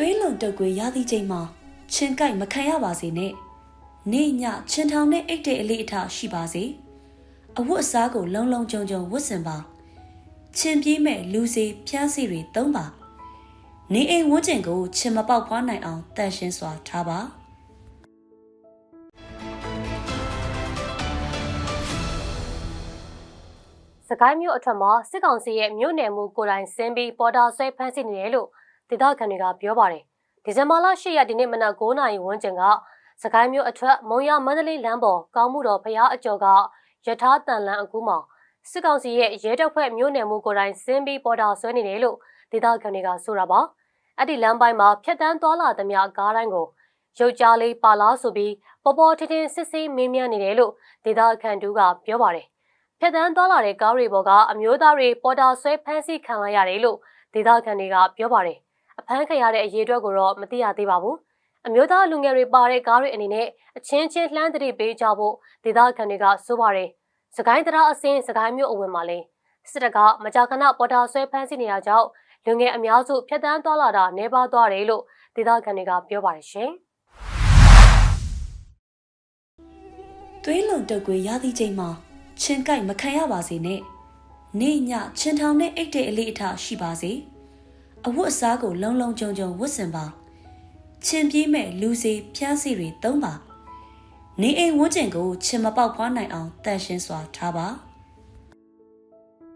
သွေးလွန်တုပ်ကွေးရသည့်ချိန်မှာချင်းကိုက်မခံရပါစေနဲ့နေညချင်းထောင်နဲ့အိတ်တဲ့အလေးအထရှိပါစေအဝတ်အစားကိုလုံလုံကြုံကြုံဝတ်ဆင်ပါချင်းပြေးမဲ့လူစီဖျားစီတွေသုံးပါနေအိမ်ဝန်းကျင်ကိုချင်းမပေါက်ဖွားနိုင်အောင်တန့်ရှင်းစွာထားပါစကိုင်းမြို့အထက်မှာစစ်ကောင်စီရဲ့မြို့နယ်မှုကိုယ်တိုင်ဆင်းပြီးပေါ်တာဆွဲဖမ်းဆီးနေတယ်လို့ ဒေသခံတွေကပြောပါတယ်။ဒီဇင်ဘာလ10ရက်ဒီနေ့မနက်9:00နာရီဝန်းကျင်ကစကိုင်းမြို့အထက်မုံရမန္တလေးလမ်းပေါ်ကောင်းမှုတော်ဖျားအကျော်ကယထာတန်လန်အကူးမှာစစ်ကောင်စီရဲ့ရဲတပ်ဖွဲ့မြို့နယ်မှုကိုယ်တိုင်ဆင်းပြီးပေါ်တာဆွဲနေတယ်လို့ဒေသခံတွေကဆိုတာပါ။အဲ့ဒီလမ်းပိုင်းမှာဖြတ်တန်းသွားလာသမျှကားတိုင်းကိုရုပ်ကြားလေးပါလားဆိုပြီးပေါ်ပေါ်ထင်းထင်းစစ်ဆေးမေးမြန်းနေတယ်လို့ဒေသခံတူကပြောပါတယ်။ဖြတ်တန်းသွားလာတဲ့ကားတွေပေါ်ကအမျိုးသားတွေပေါ်တာဆွဲဖမ်းဆီးခံလိုက်ရတယ်လို့ဒေသခံတွေကပြောပါတယ်။ အဖမ်းခံရတဲ့အရေးအတွက်ကိုတော့မသိရသေးပါဘူး။အမျိုးသားလူငယ်တွေပါတဲ့ကားတွေအနေနဲ့အချင်းချင်းလှမ်းတတိပေးကြဖို့ဒေသခံတွေကဆိုပါတယ်။စကိုင်းတရားအစင်းစကိုင်းမြို့အဝင်မှာလဲစစ်တပ်ကမကြာခဏပေါ်တာဆွဲဖမ်းဆီးနေတာကြောင့်လူငယ်အများစုဖြတ်တန်းသွားလာတာနှဲပါသွားတယ်လို့ဒေသခံတွေကပြောပါတယ်ရှင်။သွေးလွန်တုပ်ကွေးရသည့်ချိန်မှာချင်းကိုက်မခံရပါစေနဲ့နေညချင်းထောင်နဲ့အိတ်တဲ့အလေးအထရှိပါစေ အဝတ်အစားကိုလုံလုံကြုံကြုံဝတ်ဆင်ပါချင်းပြေးမဲ့လူစီဖျားစီတွေသုံးပါနေအိမ်ဝန်းကျင်ကိုချင်းမပေါက်ဖွားနိုင်အောင်တန့်ရှင်းစွာထားပါ